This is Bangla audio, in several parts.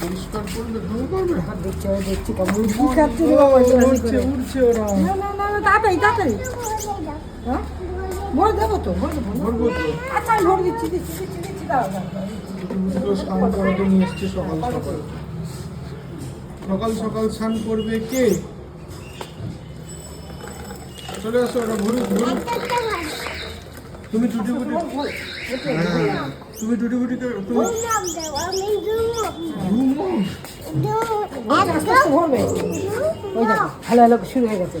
পরিষ্কার করবে ধুয়ে করবে দেখছি ওই দেখছি কেমন কি খাচ্ছে রে ও, উড়ছে ওরা না না না না, তাড়াতাড়ি তাড়াতাড়ি হ্যাঁ ভরে সকাল সকাল স্নান করবে কে চলে আসো ওরা ঘুরুক ঘুরুক তুমি ছুটি ফুটি হ্যাঁ, তুমি টুটি ফুটি তুমি হ্যালো হ্যালো শুরু হয়ে গেছে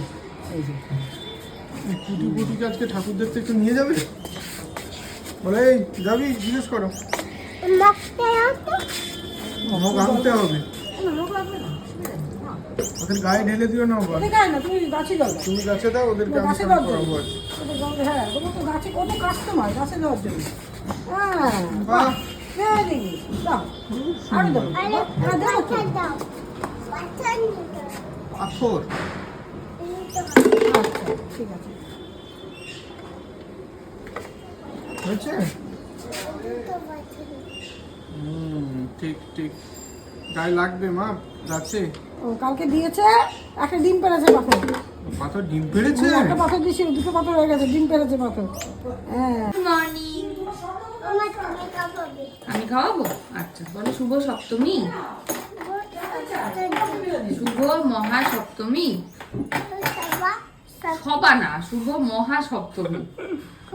টুটি ফুটিকে আজকে ঠাকুর দেখতে একটু নিয়ে যাবে? বলে যাবি? জিজ্ঞেস করো। আনতে হবে। ওদের গায়ে ঢেলে দিও না ঠিক না তুমি গাছে দাও। তুমি গাছে দাও ওদেরকে আমি গাছে দাও। হ্যাঁ তো গাছে কত কাস্টমার গাছে দেওয়ার জন্য হ্যাঁ বাহ। ভেরি গুড দাও আরও দাও হ্যাঁ পাথর আচ্ছা ঠিক আছে। হয়েছে? হুম ঠিক ঠিক। গায়ে লাগবে মা গাছে ও কালকে দিয়েছে একটা ডিম পেরেছে পাথর। পাথর ডিম পেড়েছে? একটা পাথর দিয়েছিল দুটো পাথর হয়ে গেছে ডিম পেরেছে পাথর। হ্যাঁ। মর্নিং আমি খাওয়াবো? আচ্ছা বলো শুভ সপ্তমী। শুভ মহা সপ্তমী সবা না শুভ মহা সপ্তমী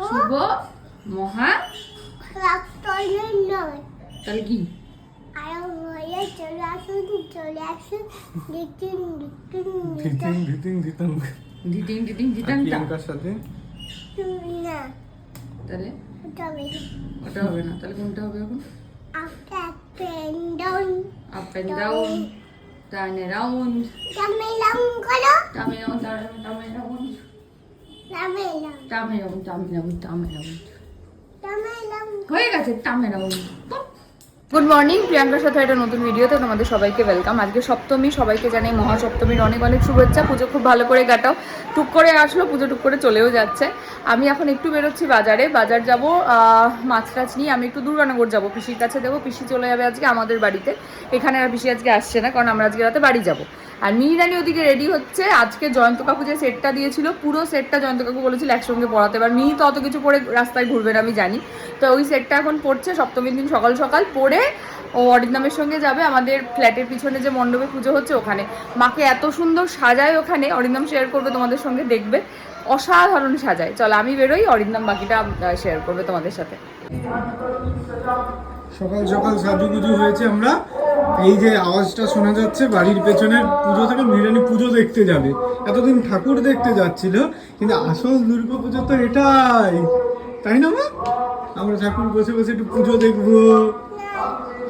শুভ মহা তাহলে কি? প্রিয়াঙ্কার সাথে? তাহলে? ওটা হবে। না। তাহলে কোনটা হবে এখন? Up and down turn around turn around turn around turn around turn around turn around হয়ে গেছে টামেরাউন্ড গুড মর্নিং প্রিয়াঙ্কার সাথে একটা নতুন ভিডিওতে তোমাদের সবাইকে ওয়েলকাম আজকে সপ্তমী, সবাইকে জানাই মহাসপ্তমীর অনেক অনেক শুভেচ্ছা। পুজো খুব ভালো করে কাটাও। টুক করে আসলো, পুজো টুক করে চলেও যাচ্ছে। আমি এখন একটু বেরোচ্ছি বাজারে। বাজার যাব মাছ টাছ নিয়ে আমি একটু দুর্গানগর যাব। পিসির কাছে দেবো। পিসি চলে যাবে আজকে আমাদের বাড়িতে। এখানে আর পিসি আজকে আসছে না, কারণ আমরা আজকে রাতে বাড়ি যাব। আর মিহিরানি ওদিকে রেডি হচ্ছে। আজকে জয়ন্ত কাকু যে সেটটা দিয়েছিল, পুরো সেটটা জয়ন্ত কাকু বলেছিল একসঙ্গে পড়াতে। এবার মিহি তো অত কিছু পরে রাস্তায় ঘুরবে না, আমি জানি। তো ওই সেটটা এখন পড়ছে সপ্তমীর দিন সকাল সকাল। পড়ে ও অরিন্দমের সঙ্গে যাবে, আমাদের ফ্ল্যাটের পিছনে যে মণ্ডপে পুজো হচ্ছে ওখানে। মাকে এত সুন্দর সাজায় ওখানে, অরিন্দম শেয়ার করবে তোমাদের সঙ্গে, দেখবে। অসাধারণ সাজায়। চল, আমি বেরোই, অরিন্দম বাকিটা শেয়ার করবে তোমাদের সাথে। সকাল সকাল সাজুগুজু হয়েছে আমরা। এই যে আওয়াজটা শোনা যাচ্ছে বাড়ির পেছনের পুজো থেকে মিরানি পুজো দেখতে যাবে। এতদিন ঠাকুর দেখতে যাচ্ছিল কিন্তু আসল দুর্গা পুজো তো এটাই। তাই না মা? আমরা ঠাকুর বসে বসে একটু পুজো দেখব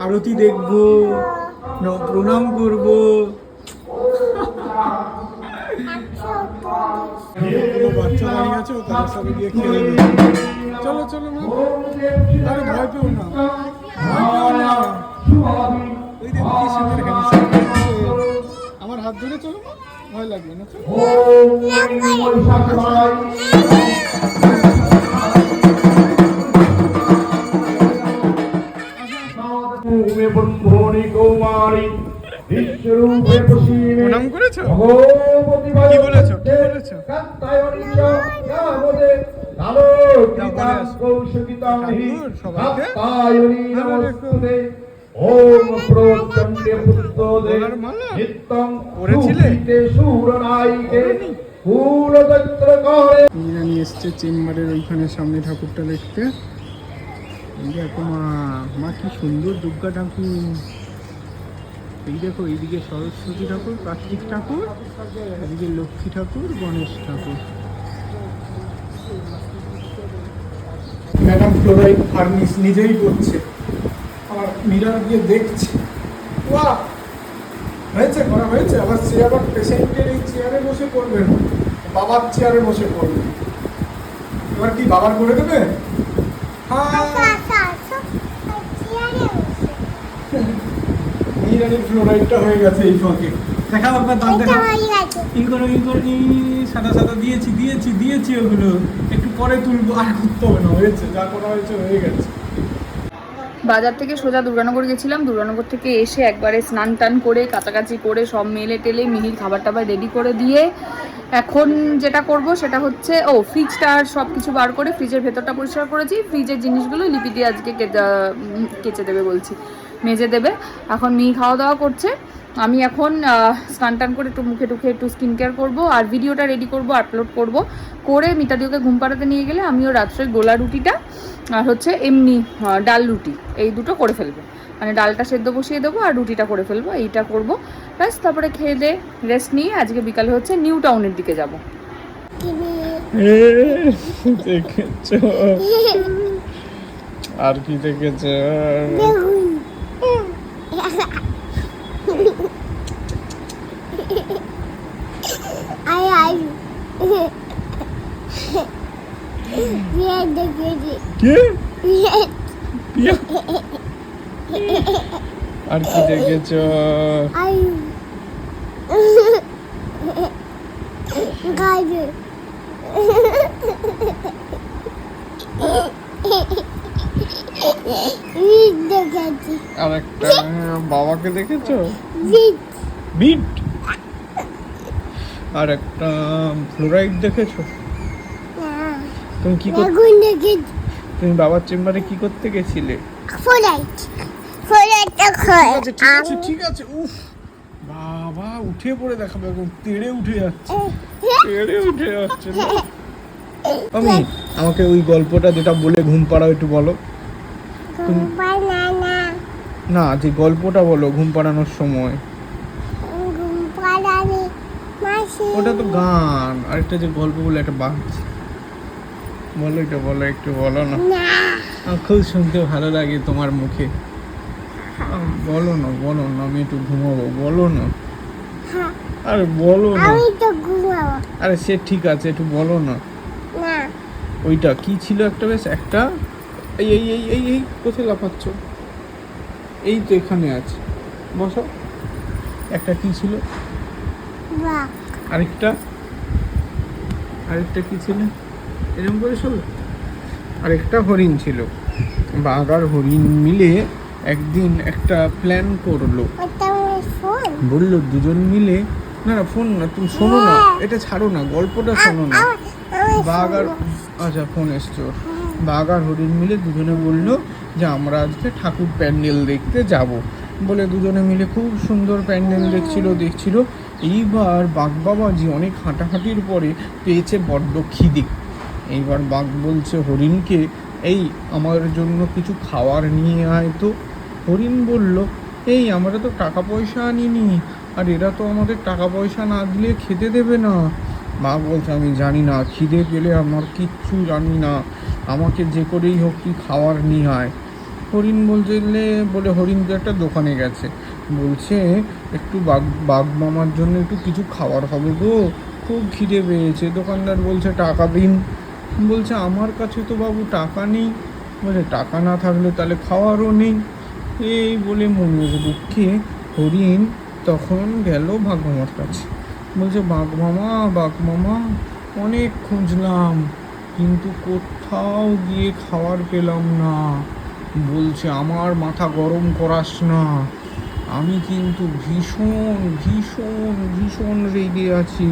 আরতি দেখব প্রণাম করব। কোনো বাচ্চা দাঁড়িয়ে আছে ও তাদের সাথে গিয়ে খেলে চলো চলো আরে ভয় পেও না। আমার হাত ধরে চলো ভয় লাগবে না চেম্বারের সামনে ঠাকুরটা দেখতে। দেখো মা মা কি সুন্দর দুর্গা ঠাকুর। এই দেখো, এইদিকে সরস্বতী ঠাকুর, কার্তিক ঠাকুর এদিকে লক্ষ্মী ঠাকুর, গণেশ ঠাকুর। ম্যাডাম ফ্লোরাইড ফার্নিস নিজেই করছে। আমার মিরার দিয়ে দেখছে। বাহ হয়েছে, করা হয়েছে। আবার সে আবার পেশেন্টের এই চেয়ারে বসে করবে না। বাবার চেয়ারে বসে করবে। এবার কি বাবার করে দেবে? হ্যাঁ। মিরানির ফ্লোরাইডটা হয়ে গেছে এই ফাঁকে। দেখা আপনার দাঁত দেখা ই করো ই করো ই সাদা সাদা দিয়েছি দিয়েছি দিয়েছি ওগুলো। একটু পরে তুলবো। আর করতে হবে না হয়েছে যা করা হয়েছে হয়ে গেছে। বাজার থেকে সোজা দুর্গানগর গেছিলাম। দুর্গানগর থেকে এসে একবারে স্নান টান করে কাছাকাছি করে, সব মেলে টেলে মিহির খাবার টাবার রেডি করে দিয়ে এখন যেটা করব সেটা হচ্ছে, ও ফ্রিজটা আর সব কিছু বার করে ফ্রিজের ভেতরটা পরিষ্কার করেছি। ফ্রিজের জিনিসগুলো লিপি দিয়ে আজকে কেচে দেবে বলছি, মেজে দেবে। এখন মিহি খাওয়া দাওয়া করছে। আমি এখন স্নান টান করে একটু মুখে টুখে একটু স্কিন কেয়ার করব আর ভিডিওটা রেডি করব আপলোড করব। করে মিতাদিওকে ঘুম পাড়াতে নিয়ে গেলে আমিও রাত্রে গোলা রুটিটা আর হচ্ছে এমনি ডাল রুটি এই দুটো করে ফেলব। মানে ডালটা সেদ্ধ বসিয়ে দেবো আর রুটিটা করে ফেলব এইটা করব। ব্যাস তারপরে খেয়ে দে রেস্ট নিয়ে আজকে বিকালে হচ্ছে নিউ টাউনের দিকে যাব। আর কি দেখেছ আই আই বিয়ে দেখেছি কে? আর কি দেখেছ? আর একটা বাবাকে দেখেছ? বিট আর একটা ফ্লোরাইড দেখেছ? তুমি কি তুমি বাবার চেম্বারে কি করতে গেছিলে? ঠিক আছে ঠিক আছে উফ। বাবা উঠে পড়ে দেখাবে এখন তেড়ে উঠে যাচ্ছে। তেড়ে উঠে যাচ্ছে। আমি আমাকে ওই গল্পটা যেটা বলে ঘুম পাড়াও একটু বলো। না যে গল্পটা বলো ঘুম পাড়ানোর সময়। ওটা তো গান আরেকটা যে গল্প বলে একটা বাজ বলো এটা বলো একটু বলো না। খুব শুনতে ভালো লাগে তোমার মুখে। বলো না বলো না আমি একটু ঘুমাবো বলো না। হ্যাঁ, আরে বলো না। আমি তো ঘুমাবো। আরে সে ঠিক আছে একটু বলো না। না। ওইটা কি ছিল একটা বেশ একটা? এই এই এই এই এই কোথায় লাফাচ্ছ? এই তো এখানে আছে। বসো। একটা কি ছিল? আরেকটা? আরেকটা কি ছিল? এরকম করে শোনো আরেকটা হরিণ ছিল। বাঘ আর হরিণ মিলে একদিন একটা প্ল্যান করল। বলল দুজন মিলে না না ফোন না তুমি শোনো না এটা ছাড়ো না গল্পটা শোনো না। বাঘ আর আচ্ছা ফোন এসছে। বাঘ আর হরিণ মিলে দুজনে বলল যে আমরা আজকে ঠাকুর প্যান্ডেল দেখতে যাব। বলে দুজনে মিলে খুব সুন্দর প্যান্ডেল দেখছিল দেখছিল। এইবার বাঘ বাবাজি অনেক হাঁটাহাঁটির পরে পেয়েছে বড্ড খিদে। এইবার বাঘ বলছে, হরিণকে এই আমার জন্য কিছু খাওয়ার নিয়ে আয় তো। হরিণ বলল, এই আমরা তো টাকা পয়সা আনিনি, আর এরা তো আমাদের টাকা পয়সা না দিলে খেতে দেবে না। মা বলছে, আমি জানি না, খিদে পেলে আমার কিচ্ছু জানি না, আমাকে যে করেই হোক কি খাওয়ার নিয়ে আয়। হরিণ বলছে বলে হরিণ তো একটা দোকানে গেছে, বলছে, একটু বাঘ বাঘ মামার জন্য একটু কিছু খাওয়ার হবে গো, খুব খিদে পেয়েছে। দোকানদার বলছে, টাকা দিন। বলছে, আমার কাছে তো বাবু টাকা নেই। বলে, টাকা না থাকলে তাহলে খাওয়ারও নেই। এই বলে মনের দুঃখে হরিণ তখন গেল বাঘ মামার কাছে। বলছে বাঘ মামা বাঘ মামা অনেক খুঁজলাম, কিন্তু কোথাও গিয়ে খাবার পেলাম না। বলছে, আমার মাথা গরম করাস না। আমি কিন্তু ভীষণ ভীষণ ভীষণ রেগে আছি।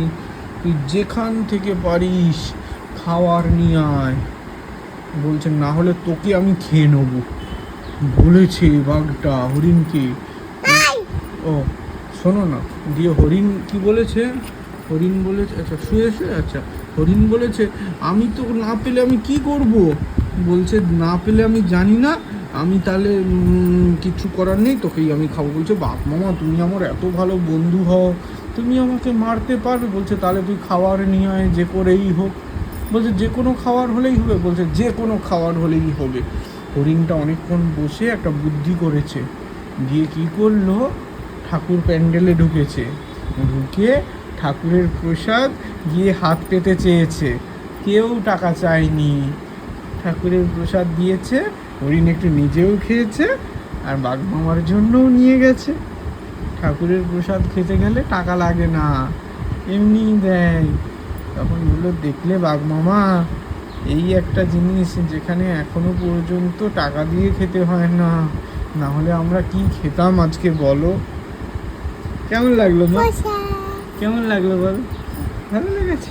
তুই যেখান থেকে পারিস খাওয়ার নিয়ে আয়। বলছে না হলে তোকে আমি খেয়ে নেব। বলেছে বাঘটা হরিণকে। ও শোনো না দিয়ে হরিণ কি বলেছে? হরিণ বলেছে আচ্ছা শুয়ে শুয়ে আচ্ছা হরিণ বলেছে আমি তো না পেলে আমি কি করব? বলছে না পেলে আমি জানি না আমি তাহলে কিছু করার নেই তোকেই আমি খাব। বলছে বাপ মামা তুমি আমার এত ভালো বন্ধু হও তুমি আমাকে মারতে পারবে? বলছে তাহলে তুই খাবার নিয়ে আয় যে করেই হোক। বলছে, যে কোনো খাবার হলেই হবে। বলছে, যে কোনো খাবার হলেই হবে। হরিণটা অনেকক্ষণ বসে একটা বুদ্ধি করেছে। গিয়ে কি করল? ঠাকুর প্যান্ডেলে ঢুকেছে। ঢুকে ঠাকুরের প্রসাদ গিয়ে হাত পেতে চেয়েছে। কেউ টাকা চায়নি। ঠাকুরের প্রসাদ দিয়েছে। হরিণ একটু নিজেও খেয়েছে আর বাঘ মামার জন্যও নিয়ে গেছে। ঠাকুরের প্রসাদ খেতে গেলে টাকা লাগে না। এমনিই দেয়। তখন বলল দেখলে বাঘমামা এই একটা জিনিস যেখানে এখনও পর্যন্ত টাকা দিয়ে খেতে হয় না। না হলে আমরা কি খেতাম আজকে বলো? কেমন লাগল মা? কেমন লাগল বল? ভালো লেগেছে।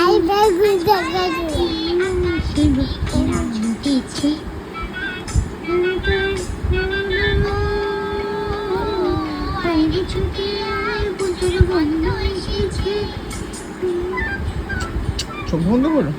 আই বেবি দেখা চোখ বন্ধ করো।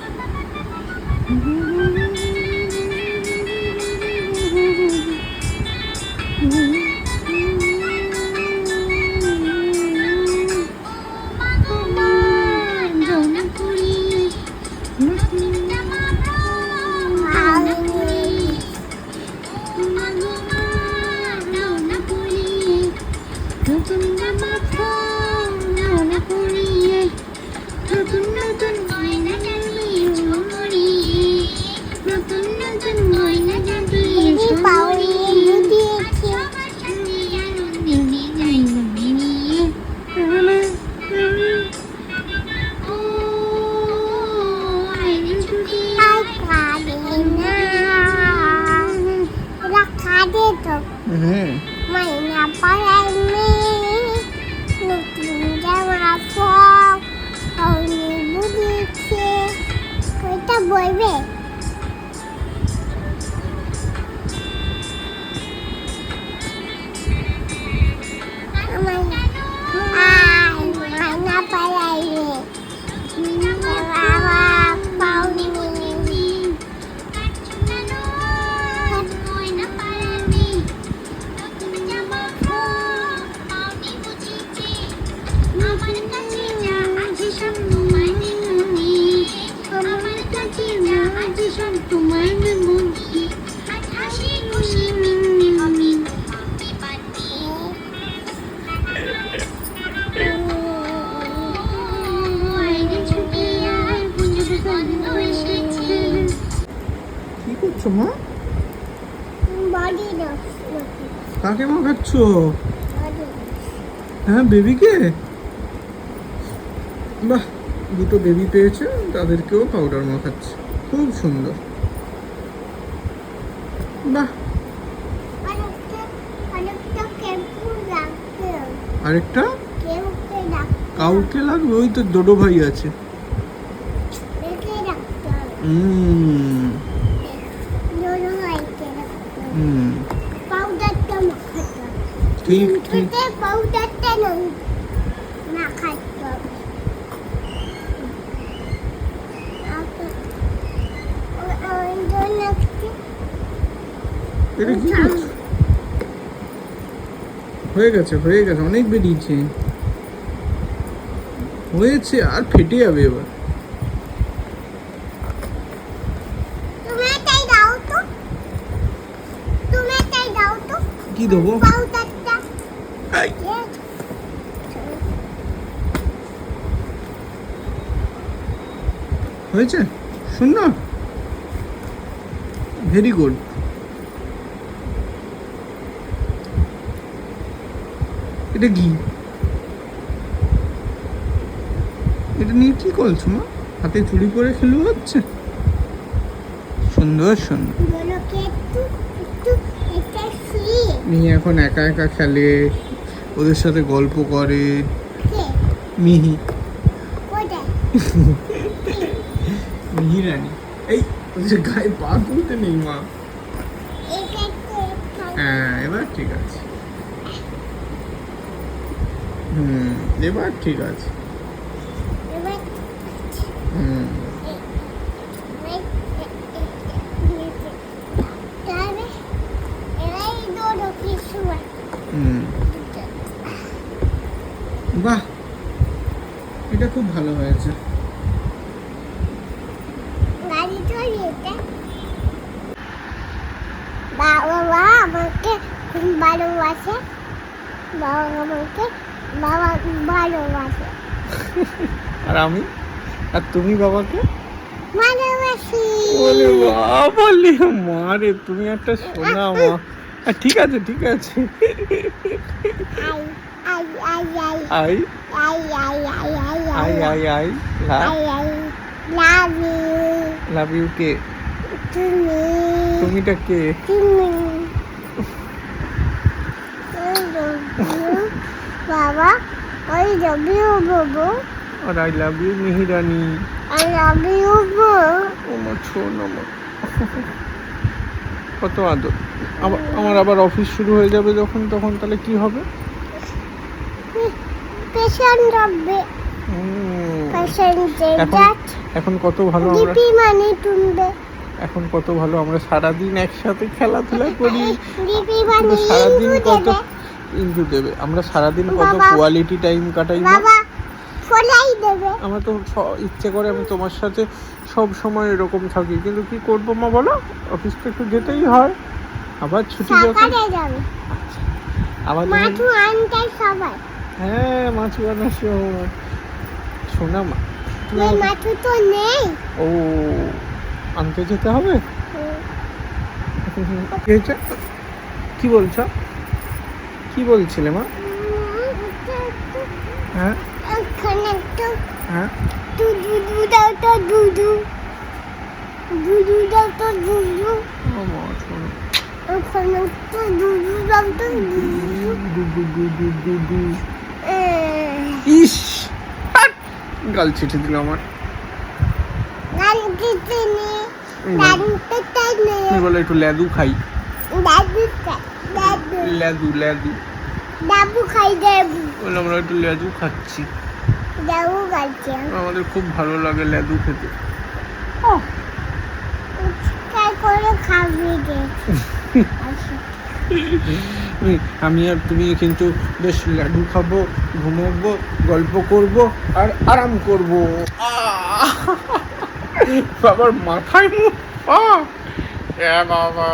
ওইটা বলবে কাকে মা খাচ্ছ বডি হ্যাঁ বেবিকে? বাহ, দুটো বেবি পেয়েছে, তাদেরকেও পাউডার মাখাচ্ছে। খুব সুন্দর। বাহ। আরেকটা? কাউকে লাগবে? ওই তো ডোডো ভাই আছে। হুম। হুম পাউডারটা মাখাতে হবে ঠিক ঠিক কিন্তু পাউডারটা নয় মাখাতে হবে ওকে ও- ওই জন্য একটু এটা কি? হয়ে গেছে হয়ে গেছে অনেক বেরিয়েছে। হয়েছে আর ফেটে যাবে এবার। কি দেবো? পাউডারটা এই, হয়েছে সুন্দর ভেরি গুড এটা কি এটা নিয়ে কি করছ মা হাতে চুরি করে খেলু হচ্ছে সুন্দর সুন্দর জোরোকে একটু একটু এটা ফ্রি মিহি এখন একা একা খেলে ওদের সাথে গল্প করে। মিহি। মিহি রানী। এই ওদের গায়ে পা তুলতে নেই মা। হ্যাঁ এবার ঠিক আছে। হুম এবার ঠিক আছে। হুম তবে এরাই দৌড়ো কিছু হুম বাহ এটা খুব ভালো হয়েছে। বাবা মা আমাকে খুব ভালোবাসে। বাবা আমাকে বাবা ভালোবাসে। আর আমি? আর তুমি বাবাকে? ভালোবাসে। বলে বাবা লে মা রে তুমি একটা সোনা মা। ঠিক আছে ঠিক আছে। I I I I love you love you কে তুমি তুমিটা কে তুমি বাবা ওই লাভ ইউ বাবু আর আই লাভ ইউ মিহিরানি আই লাভ ইউ বাবু ও মা ছোন মা কত আদর আমার আবার অফিস শুরু হয়ে যাবে যখন তখন তাহলে কি হবে? Patient হবে এখন কত ভালো আমরা মানে তুলবে। এখন কত ভালো আমরা সারাদিন একসাথে খেলাধুলা করি। মানে সারাদিন কত ইন্টু দেবে। আমরা সারাদিন কত কোয়ালিটি টাইম কাটাই আমার তো ইচ্ছে করে আমি তোমার সাথে সব সময় এরকম থাকি। কিন্তু কি করব মা বলো? অফিস তো একটু যেতেই হয়। আবার ছুটি আবার আনতে সবাই। হ্যাঁ মাছ উড়ানো শহর সোনা মা। মাছ তো নেই। ও আনতে যেতে হবে? কি বলছ? কি বলছিলে মা? হ্যাঁ? হ্যাঁ? Doo doo doo doo doo. ইস। গাল ছেটে দিল আমার। তুমি বলে একটু লেদু খাই। লেদু লেদু লেবু খাই লেবু বলে আমরা একটু লেদু খাচ্ছি। লেবু খাচ্ছি। আমাদের খুব ভালো লাগে লেদু খেতে। ও করে খাবি গে আমি আর তুমি কিন্তু বেশ লাডু খাব ঘুমাবো গল্প করব আর আরাম করব। আহ! বাবার মাথায় মুখ! বাবা।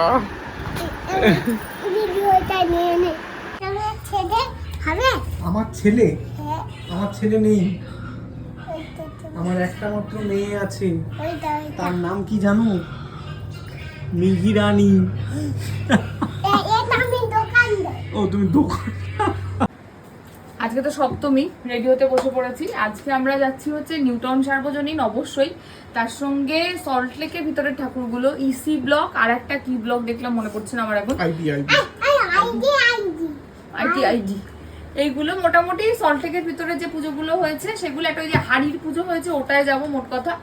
আমার ছেলে? হ্যাঁ। আমার ছেলে নেই। আমার একটা মাত্র মেয়ে আছে। তার নাম কি জানো? মিহি রানী এ- এটা আমি দোকান দেয় ও তুমি আজকে তো সপ্তমী রেডি হতে বসে পড়েছি। আজকে আমরা যাচ্ছি হচ্ছে নিউটন সার্বজনীন অবশ্যই। তার সঙ্গে সল্টলেকের ভিতরের ঠাকুরগুলো ইসি ব্লক আর একটা কি ব্লক দেখলাম মনে পড়ছে না আমার এখন? ID ID ID ID IT ID এইগুলো মোটামুটি সল্টলেকের ভিতরে যে পুজোগুলো হয়েছে সেগুলো একটা ওই যে হাড়ির পুজো হয়েছে ওটায় যাব মোট কথা।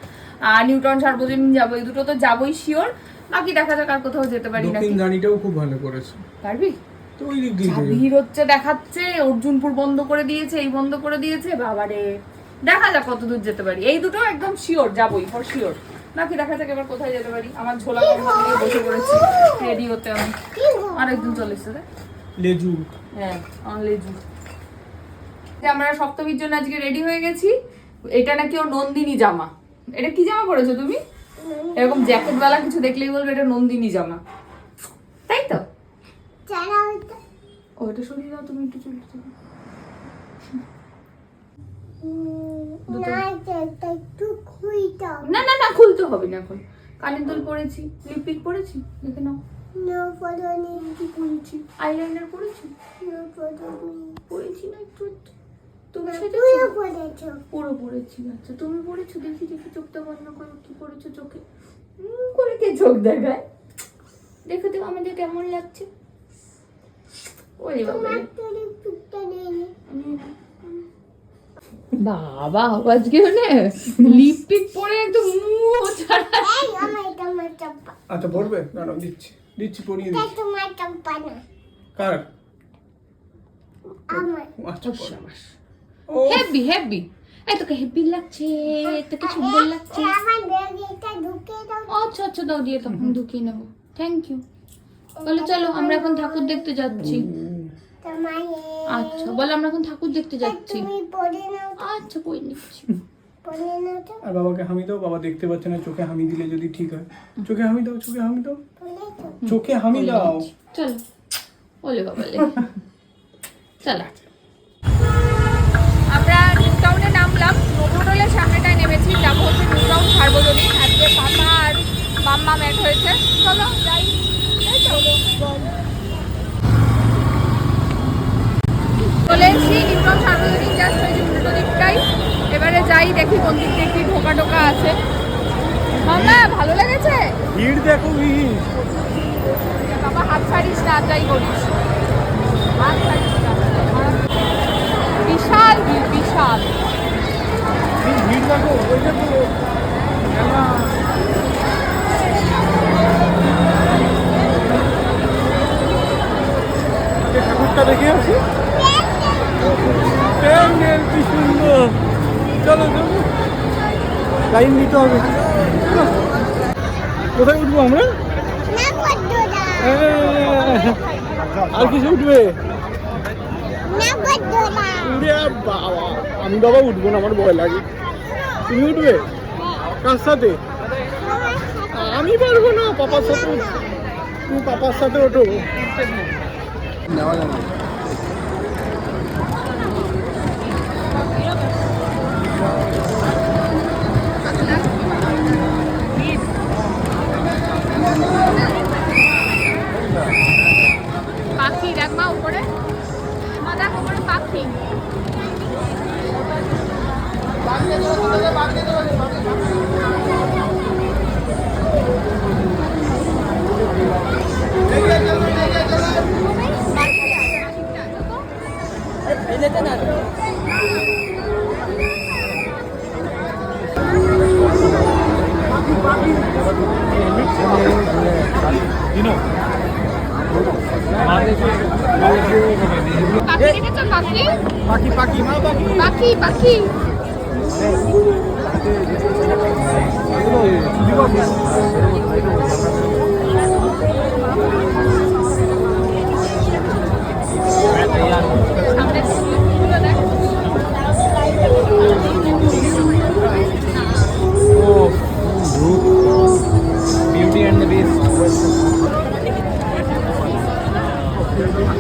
আর নিউটন সার্বজনীন যাব এই দুটো তো যাবোই শিওর বাকি দেখা যাক আর কোথাও যেতে পারি নাকি। দক্ষিণ খুব ভালো করেছে। পারবি? ভিড় হচ্ছে দেখাচ্ছে অর্জুনপুর বন্ধ করে দিয়েছে এই বন্ধ করে দিয়েছে বাবারে। দেখা যাক কত দূর যেতে পারি। এই দুটো একদম শিওর যাবোই ফর শিওর নাকি দেখা যাক এবার কোথায় যেতে পারি। আমার ঝোলা কম্বল নিয়ে বসে পড়েছি। রেডি হতে আমি। আরেকদিন চলে এসছে। লেজু। হ্যাঁ আমার লেজু। আমরা সপ্তমীর জন্য আজকে রেডি হয়ে গেছি এটা নাকি ওর নন্দিনী জামা। এটা কি জামা পরেছো তুমি? এরকম জ্যাকেট বালা কিছু দেখলেই বলবে এটা নন্দিনী জামা। তাই তো? চালা ওইটা ও এটা সরিয়ে দাও তুমি একটু চলে না না না না খুলতে হবে না এখন। কানের দুল পরেছি। লিপস্টিক পরেছি? দেখে নাও। নো ফলোনি কি পরেছি? আইলাইনার পরেছি? পরেছি না একটু। তুমি পড়েছো পুরো পড়েছি আচ্ছা। তুমি পড়েছো দেখি দেখি চোখটা বন্ধ করো। কি পড়েছো চোখে? করে কে চোখ দেখায়? দেখো তো আমাদের কেমন লাগছে? ওরে বাবা। বাবা আজকে না লিপস্টিক পরে একদম মুখ ছাড়া। আচ্ছা পড়বে দাঁড়াও দিচ্ছি। দিচ্ছি এটা দিচ্ছি। তোমার চাপা না। কার? আমার। আচ্ছা পড়ো। ও। হেভি হেভি এই তোকে হেভি লাগছে তোকে সুন্দর লাগছে। আমার ব্যাগ এটা ঢুকে দাও। আচ্ছা আচ্ছা দাও দিয়ে তখন ঢুকিয়ে নেব। থ্যাংক ইউ বলে চলো আমরা এখন ঠাকুর দেখতে যাচ্ছি। আচ্ছা বলে আমরা এখন ঠাকুর দেখতে যাচ্ছি। তুমি পড়ে নাও তো, আচ্ছা কই নিচ্ছি। পড়ে আর বাবাকে হামি দাও বাবা দেখতে পাচ্ছে না চোখে হামি দিলে যদি ঠিক হয়। চোখে হামি দাও চোখে হামি দাও। চোখে হামি দাও। চলো ওলে বাবালে চলো। আমরা নিউ টাউনে নামলাম নোভোটলের সামনেটায় নেমেছি। যাব হচ্ছে নিউ টাউন সার্বজনীন আজকে পাপা আর মাম্মা ম্যাট হয়েছে। চলো যাই এই তো। চলে এসেছি নিউটন সার্বজনীন জাস্ট যে উল্টো দিকটাই এবারে যাই দেখি কোন দিক দিয়ে কি ঢোকা ঢোকা আছে। মাম্মা ভালো লেগেছে? ভিড় দেখো ভিড়। বাবা হাত ছাড়িস না যাই করিস হাত ছাড়িস না বিশাল ভিড় বিশাল। ভিড় দেখো ওই যে পুরো মেলা। আজকে ঠাকুরটা দেখে আসি। কি সুন্দর চলো টাইম নিতে হবে। কোথায় উঠবো আমরা? আর কিছু উঠবে? আমি বাবা উঠবো না আমার ভয় লাগে। তুমি উঠবে? কার সাথে? আমি পারব না পাপার সাথে তুমি পাপার সাথে ওঠো। নেওয়া যাবে না। পাখি দেখ মা উপরে মা দেখ উপরে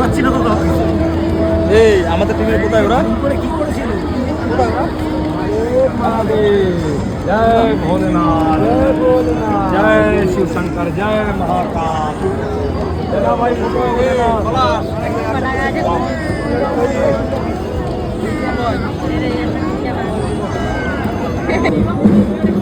পাচ্ছি না তো এই আমাদের টিমের কোথায় ওরা করে কি করেছিল কোথায় ওরা জয় ভোলেনাথ জয় ভোলেনাথ জয় শিব শঙ্কর জয় महाकाल जय भाई फोटो দেখে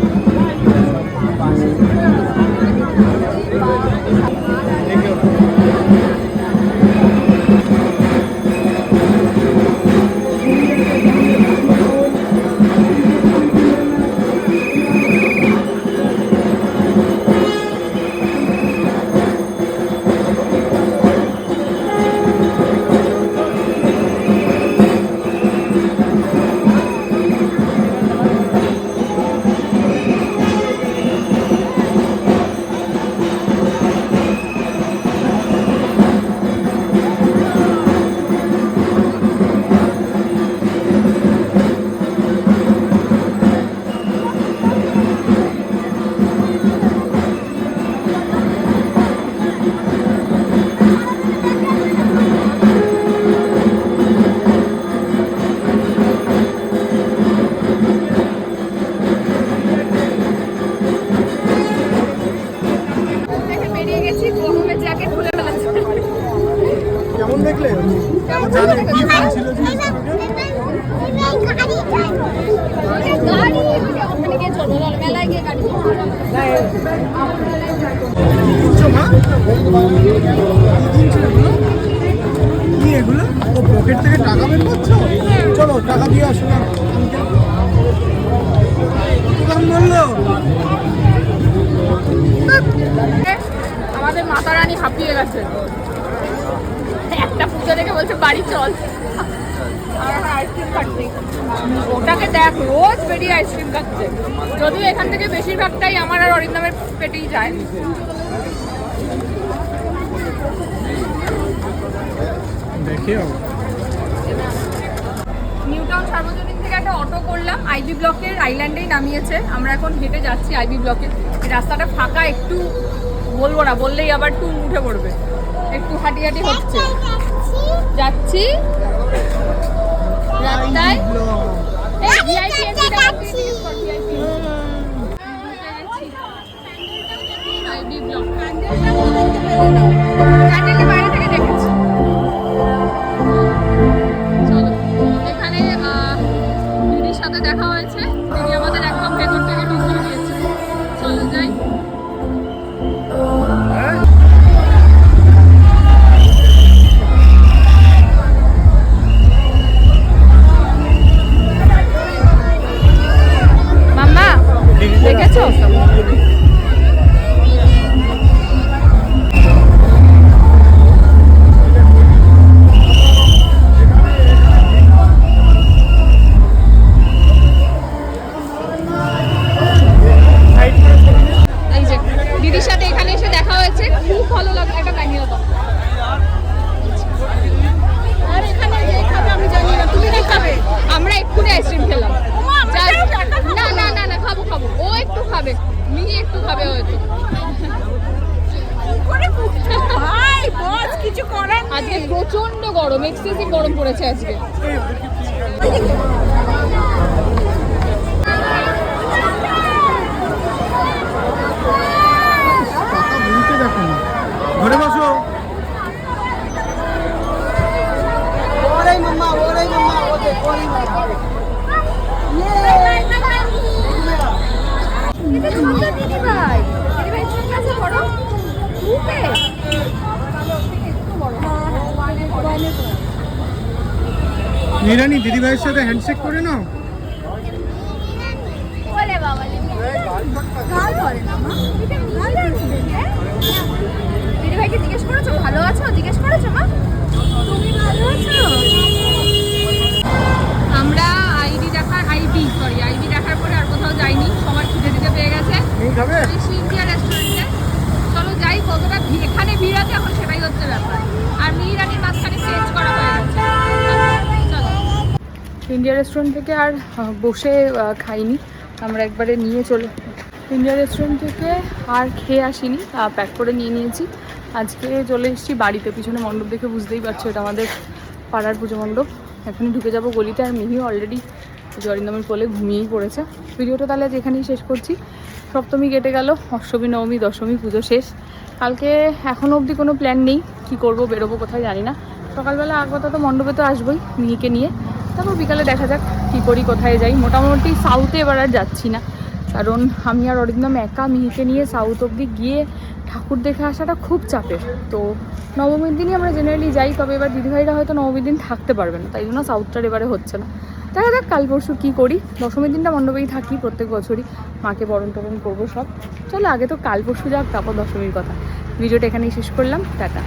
দেখে নিউ সার্বজনীন থেকে একটা অটো করলাম আইবি ব্লকের আইল্যান্ডেই নামিয়েছে। আমরা এখন হেঁটে যাচ্ছি আইবি ব্লকে। এই রাস্তাটা ফাঁকা একটু বলব না বললেই আবার টুম উঠে পড়বে। একটু হাঁটি হাঁটি হচ্ছে। যাচ্ছি। রাস্তায়। এই Thank you. দিদি ভাইয়ের সাথে হ্যান্ডশেক করে নাও। বলে বাবা গাল করে না মা এটা গাল দিদি ভাইকে জিজ্ঞেস করেছ ভালো আছো জিজ্ঞেস করেছ মা তুমি ভালো আছো আমরা আইডি দেখার সরি পরে আর কোথাও যাইনি সবার খিদে দিতে পেয়ে গেছে। ইন্ডিয়া রেস্টুরেন্টে চলো যাই কতটা এখানে ভিড় আছে এখন সেটাই হচ্ছে ব্যাপার আর মিহিরানির মাঝখানে চেঞ্জ করা হয়ে গেছে চলো ইন্ডিয়া রেস্টুরেন্ট থেকে আর বসে খাইনি। আমরা একবারে নিয়ে চলে ইন্ডিয়া রেস্টুরেন্ট থেকে আর খেয়ে আসিনি প্যাক করে নিয়ে নিয়েছি। আজকে চলে এসেছি বাড়িতে, পিছনে মণ্ডপ দেখে বুঝতেই পারছ, এটা আমাদের পাড়ার পুজো মণ্ডপ। এখনই ঢুকে যাব গলিতে, আর মিহি অলরেডি জরিন্দমের কোলে ঘুমিয়েই পড়েছে। ভিডিওটা তাহলে আজ এখানেই শেষ করছি। সপ্তমী কেটে গেল, অষ্টমী, নবমী, দশমী, পুজো শেষ। কালকে এখনও অবধি কোনো প্ল্যান নেই, কি করব, বেরোবো কোথায় জানি না। সকালবেলা আগত তো মণ্ডপে তো আসবোই, মিহিকে নিয়ে। তারপর বিকালে দেখা যাক কী করি, কোথায় যাই। মোটামুটি সাউথে এবার আর যাচ্ছি না। কারণ আমি আর অরিন্দম একা মিহিকে নিয়ে সাউথ অবধি গিয়ে ঠাকুর দেখে আসাটা খুব চাপের। তো নবমীর দিনই আমরা জেনারেলি যাই, তবে এবার দিদিভাইরা হয়তো নবমীর দিন থাকতে পারবে না, তাই জন্য সাউথটার এবারে হচ্ছে না। দেখা যাক কাল পরশু কী করি। দশমীর দিনটা মণ্ডপেই থাকি প্রত্যেক বছরই। মাকে বরণ টরণ করব সব। চলো আগে তো কাল পরশু যাক, তারপর দশমীর কথা। ভিডিওটা এখানেই শেষ করলাম। টাটা।